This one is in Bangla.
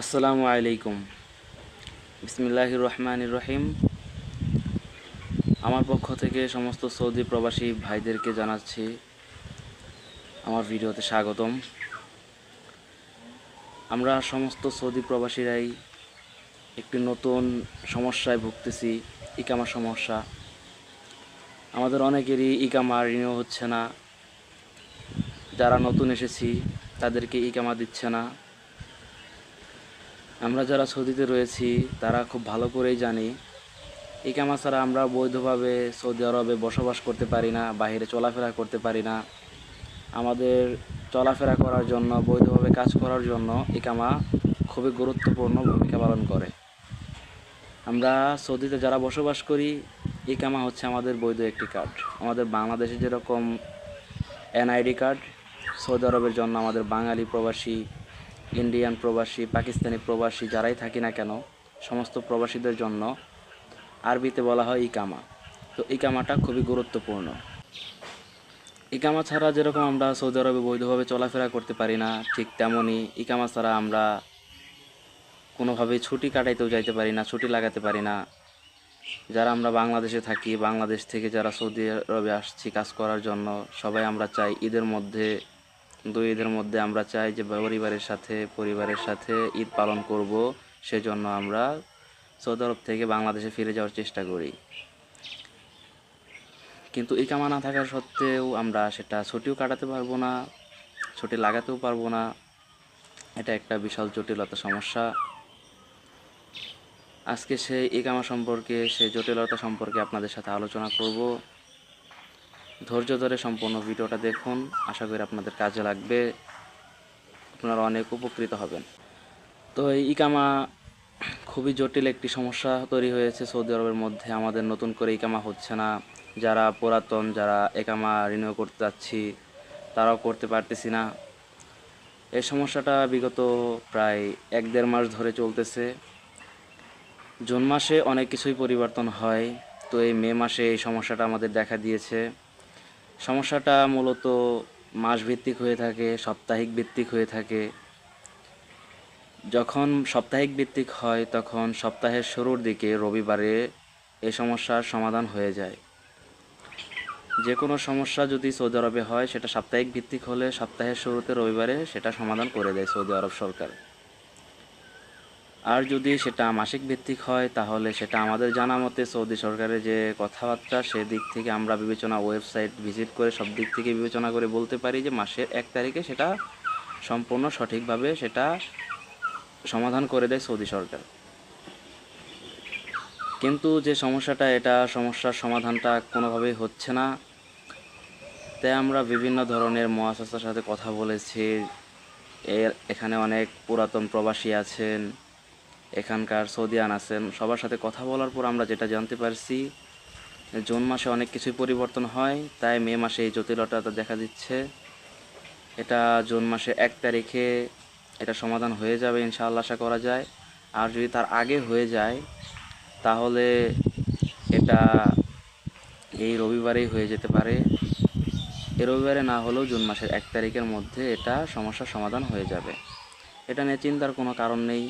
আসসালামু আলাইকুম। বিসমিল্লাহ রহমান রহিম। আমার পক্ষ থেকে সমস্ত সৌদি প্রবাসী ভাইদেরকে জানাচ্ছি আমার ভিডিওতে স্বাগতম। আমরা সমস্ত সৌদি প্রবাসীরাই একটি নতুন সমস্যায় ভুগতেছি, ইকামা সমস্যা। আমাদের অনেকেরই ইকামা রিনিউ হচ্ছে না। যারা নতুন এসেছি, তাদেরকে ইকামা দিচ্ছে না। আমরা যারা সৌদিতে রয়েছি, তারা খুব ভালো করেই জানি। ইকামা ছাড়া আমরা বৈধভাবে সৌদি আরবে বসবাস করতে পারি না বাইরে চলাফেরা করতে পারি না। আমাদের চলাফেরা করার জন্য, বৈধভাবে কাজ করার জন্য ইকামা খুবই গুরুত্বপূর্ণ ভূমিকা পালন করে। আমরা সৌদিতে যারা বসবাস করি ইকামা হচ্ছে আমাদের বৈধ একটি কার্ড। আমাদের বাংলাদেশে যেরকম এনআইডি কার্ড, সৌদি আরবের জন্য আমাদের বাঙালি প্রবাসী ইন্ডিয়ান প্রবাসী, পাকিস্তানি প্রবাসী যারাই থাকি না কেন, সমস্ত প্রবাসীদের জন্য আরবিতে বলা হয় ইকামা। তো ইকামাটা খুবই গুরুত্বপূর্ণ। ইকামা ছাড়া যেরকম আমরা সৌদি আরবে বৈধভাবে চলাফেরা করতে পারি না, ঠিক তেমনই ইকামা ছাড়া আমরা কোনোভাবে ছুটি কাটাইতেও যাইতে পারি না, ছুটি লাগাতে পারি না। যারা আমরা বাংলাদেশে থাকি, বাংলাদেশ থেকে যারা সৌদি আরবে আসছি কাজ করার জন্য, সবাই আমরা চাই ঈদের মধ্যে দুই ঈদের মধ্যে আমরা চাই যে পরিবারের সাথে পরিবারের সাথে ঈদ পালন করব, সেজন্য আমরা সৌদি আরব থেকে বাংলাদেশে ফিরে যাওয়ার চেষ্টা করি। কিন্তু ইকামা না থাকা সত্ত্বেও আমরা সেটা ছুটিও কাটাতে পারব না, ছুটি লাগাতেও পারব না। এটা একটা বিশাল জটিলতা সমস্যা। আজকে সেই ইকামা সম্পর্কে, সেই জটিলতা সম্পর্কে আপনাদের সাথে আলোচনা করব। ধৈর্য ধরে সম্পূর্ণ ভিডিওটা দেখুন। আশা করি আপনাদের কাজে লাগবে। আপনারা অনেক উপকৃত হবেন। তো এই ইকামা খুবই জটিল একটি সমস্যা তৈরি হয়েছে সৌদি আরবের মধ্যে। আমাদের নতুন করে ইকামা হচ্ছে না। যারা পুরাতন, যারা একামা রিনিউ করতে যাচ্ছি, তারাও করতে পারতেছি না। এই সমস্যাটা বিগত প্রায় এক দেড় মাস ধরে চলতেছে। জুন মাসে অনেক কিছুই পরিবর্তন হয়। তো এই মে মাসে এই সমস্যাটা আমাদের দেখা দিয়েছে। সমস্যাটা মূলত মাস ভিত্তিক হয়ে থাকে সাপ্তাহিক ভিত্তিক হয়ে থাকে। যখন সাপ্তাহিক ভিত্তিক হয়, তখন সপ্তাহের শুরুর দিকে রবিবারে এই সমস্যার সমাধান হয়ে যায়। যে কোনো সমস্যা যদি সৌদি আরবে হয়, সেটা সাপ্তাহিক ভিত্তিক হলে সপ্তাহের শুরুতে রবিবারে সেটা সমাধান করে দেয় সৌদি আরব সরকার। আর যদি সেটা মাসিক ভিত্তিক হয়, তাহলে সেটা আমাদের জানা মতে সৌদি সরকারের যে কথাবার্তা, সেদিক থেকে আমরা বিবেচনা, ওয়েবসাইট ভিজিট করে সব দিক থেকে বিবেচনা করে বলতে পারি যে মাসের এক তারিখে সেটা সম্পূর্ণ সঠিকভাবে সেটা সমাধান করে দেয় সৌদি সরকার। কিন্তু যে সমস্যাটা, এটা সমস্যার সমাধানটা কোনোভাবেই হচ্ছে না। তাই আমরা বিভিন্ন ধরনের মহাশাস্ত্রের সাথে কথা বলেছি। এর এখানে অনেক পুরাতন প্রবাসী আছেন। এখানকার সৌদিয়ান আছেন সবার সাথে কথা বলার পর আমরা যেটা জানতে পারছি, জুন মাসে অনেক কিছুই পরিবর্তন হয়, তাই মে মাসে এই জটিলতাটা দেখা দিচ্ছে। এটা জুন মাসে এক তারিখে এটা সমাধান হয়ে যাবে ইনশাআল্লাহ আশা করা যায়। আর যদি তার আগে হয়ে যায়, তাহলে এটা এই রবিবারেই হয়ে যেতে পারে। এই রবিবারে না হলেও জুন মাসের এক তারিখের মধ্যে এটা সমস্যার সমাধান হয়ে যাবে। এটা নিয়ে চিন্তার কোনো কারণ নেই।